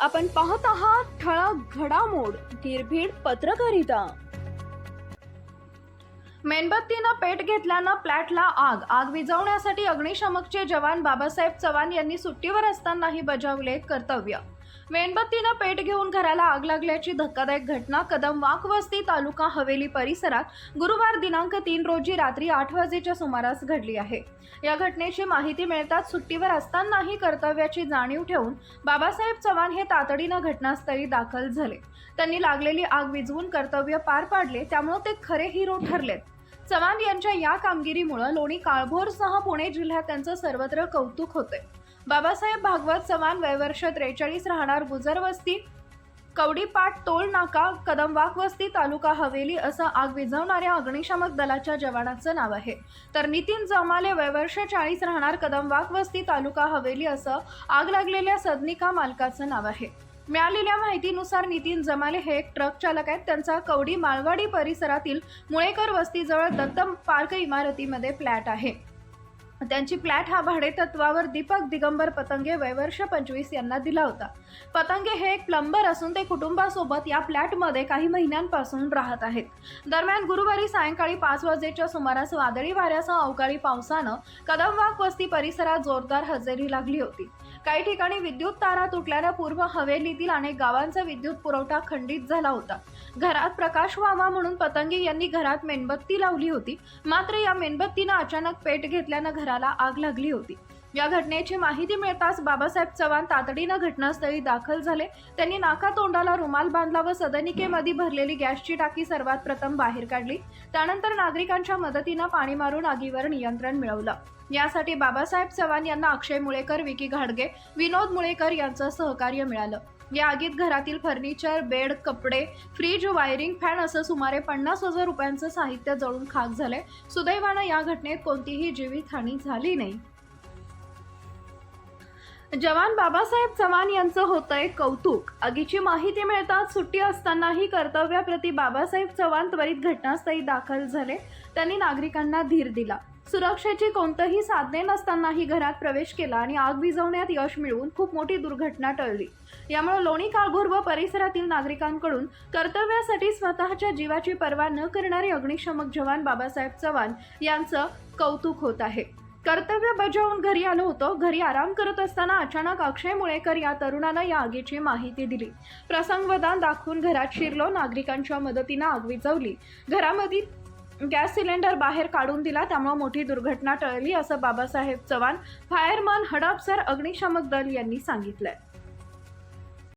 आपण पाहत आहात ठळक घडामोड निर्भीड पत्रकारिता. मेणबत्तीनं पेट घेतल्यानं फ्लॅटला आग आग विझवण्यासाठी अग्निशमकचे जवान बाबासाहेब चव्हाण यांनी सुट्टीवर असतानाही बजावले कर्तव्य. मेणबत्तीनं पेट घेऊन घराला आग लागल्याची धक्कादायक घटना कदम वाकवस्ती तालुका हवेली परिसरात गुरुवार दिनांक तीन रोजी रात्री आठ वाजेच्या सुमारास घडली आहे. या घटनेची माहिती मिळताच सुट्टीवर असतानाही कर्तव्याची जाणीव ठेवून बाबासाहेब चव्हाण हे तातडीनं घटनास्थळी दाखल झाले. त्यांनी लागलेली आग विझवून कर्तव्य पार पाडले त्यामुळे ते खरे हिरो ठरलेत. चव्हाण यांच्या या कामगिरीमुळे लोणी काळभोरसह पुणे जिल्ह्यात त्यांचं सर्वत्र कौतुक होते बाबासाहेब भागवत चव्हाण वयवर्ष त्रेचाळीस राहणार गुजरवस्ती कवडीपाट टोल नाका कदमवाक वस्ती तालुका हवेली असं आग विझवणाऱ्या अग्निशामक दलाच्या जवानाचं नाव आहे. तर नितीन जमाले वयवर्ष चाळीस राहणार कदमवाक वस्ती तालुका हवेली असं आग लागलेल्या सदनिका मालकाचं नाव आहे. मिळालेल्या माहितीनुसार नितीन जमाले हे एक ट्रक चालक आहेत. त्यांचा कवडी माळवाडी परिसरातील मुळेकर वस्तीजवळ दत्त पार्क इमारतीमध्ये फ्लॅट आहे. त्यांची फ्लॅट हा भाडेतत्वावर दीपक दिगंबर पतंगे वयवर्ष पंचवीस यांना दिला होता. पतंगे हे एक प्लंबर असून ते कुटुंबासोबत या फ्लॅटमध्ये काही महिन्यांपासून राहत आहेत. दरम्यान गुरुवारी सायंकाळी पाच वाजेच्या सुमारास वादळी वाऱ्यासह अवकाळी पावसानं कदमवाक वस्ती परिसरात जोरदार हजेरी लागली होती. काही ठिकाणी विद्युत तारा तुटल्यानं पूर्व हवेलीतील अनेक गावांचा विद्युत पुरवठा खंडित झाला होता. घरात प्रकाश व्हावा म्हणून पतंगे यांनी घरात मेणबत्ती लावली होती. मात्र या मेणबत्तीनं अचानक पेट घेतल्यानं घराला आग लागली होती. या घटनेची माहिती मिळताच बाबासाहेब चव्हाण तातडीनं घटनास्थळी दाखल झाले. त्यांनी नाका तोंडाला रुमाल बांधला व सदनिकेमध्ये भरलेली गॅसची टाकी सर्वात प्रथम बाहेर काढली. त्यानंतर नागरिकांच्या मदतीनं पाणी मारून आगीवर नियंत्रण मिळवलं. यासाठी बाबासाहेब चव्हाण यांना अक्षय मुळेकर विकी घाडगे विनोद मुळेकर यांचं सहकार्य मिळालं. या आगीत घरातील फर्निचर बेड कपडे फ्रीज वायरिंग फॅन असं सुमारे पन्नास हजार रुपयांचं साहित्य जळून खाक झालंय. सुदैवानं या घटनेत कोणतीही जीवितहानी झाली नाही. जवान बाबासाहेब चव्हाण यांचं होतंय कौतुक. आगीची माहिती मिळताच सुट्टी असतानाही कर्तव्याप्रती बाबासाहेब चव्हाण त्वरित घटनास्थळी दाखल झाले. त्यांनी नागरिकांना धीर दिला. सुरक्षेची कोणतंही साधने नसतानाही घरात प्रवेश केला आणि आग विझवण्यात यश मिळवून खूप मोठी दुर्घटना टळली. यामुळे लोणी काळभोर व परिसरातील नागरिकांकडून कर्तव्यासाठी स्वतःच्या जीवाची पर्वा न करणारे अग्निशमक जवान बाबासाहेब चव्हाण यांचं कौतुक होत आहे. कर्तव्य बजावून घरी आलो होतो. घरी आराम करत असताना अचानक अक्षय मुळेकर या तरुणाला या आगीची माहिती दिली. प्रसंगवदान दाखवून घरात शिरलो. नागरिकांच्या मदतीनं आग विझवली. घरामध्ये गॅस सिलेंडर बाहेर काढून दिला त्यामुळे मोठी दुर्घटना टळली असं बाबासाहेब चव्हाण फायरमन हडपसर अग्निशामक दल यांनी सांगितलंय.